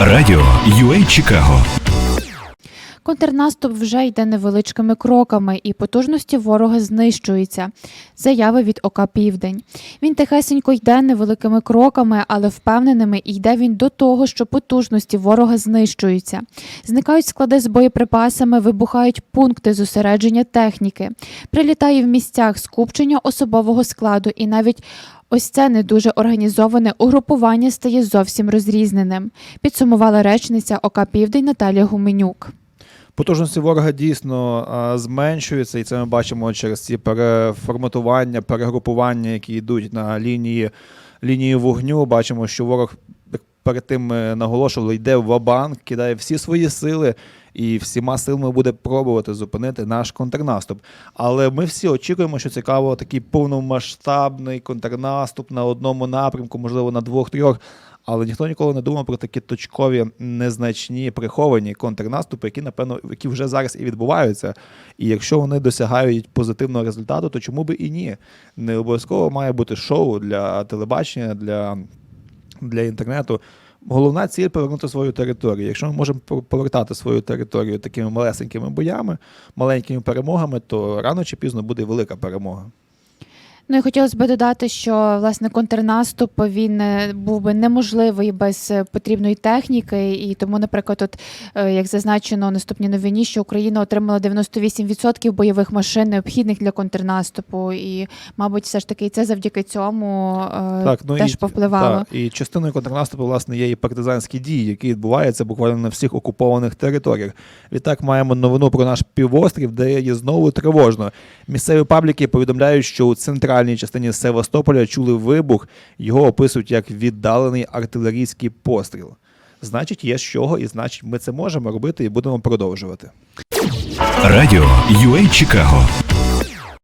Радіо UA Чикаго Контрнаступ вже йде невеличкими кроками, і потужності ворога знищуються. Заяви від ОК Південь. Він тихесенько йде невеликими кроками, але впевненими йде він до того, що потужності ворога знищуються. Зникають склади з боєприпасами, вибухають пункти зосередження техніки, прилітає в місцях скупчення особового складу, і навіть Ось це не дуже організоване угрупування стає зовсім розрізненим, підсумувала речниця ОК Південь Наталія Гуменюк. Потужності ворога дійсно зменшуються, і це ми бачимо через ці переформатування, перегрупування, які йдуть на лінії, лінії вогню. Бачимо, що ворог перед тим ми наголошували, йде в вабанк, кидає всі свої сили. І всіма силами буде пробувати зупинити наш контрнаступ. Але ми всі очікуємо, що цікаво такий повномасштабний контрнаступ на одному напрямку, можливо, на двох-трьох. Але ніхто ніколи не думав про такі точкові, незначні приховані контрнаступи, які, напевно, які вже зараз і відбуваються. І якщо вони досягають позитивного результату, то чому би і ні? Не обов'язково має бути шоу для телебачення, для, для інтернету. Головна ціль повернути свою територію. Якщо ми можемо пов- повертати свою територію такими малесенькими боями, маленькими перемогами, то рано чи пізно буде велика перемога. Ну і хотілося б додати, що власне контрнаступ він е, був би неможливий без е, потрібної техніки, і тому, наприклад, от е, як зазначено у наступній новині, що Україна отримала 98% бойових машин необхідних для контрнаступу, і, мабуть, все ж таки це завдяки цьому е, теж і, повпливало. Так, і частиною контрнаступу, власне, є і партизанські дії, які відбуваються буквально на всіх окупованих територіях. Відтак маємо новину про наш півострів, де є знову тривожно. Місцеві пабліки повідомляють, що у центральній частині Севастополя чули вибух. Його описують як віддалений артилерійський постріл. Значить, є з чого, і значить, ми це можемо робити і будемо продовжувати. Радіо UA Чикаго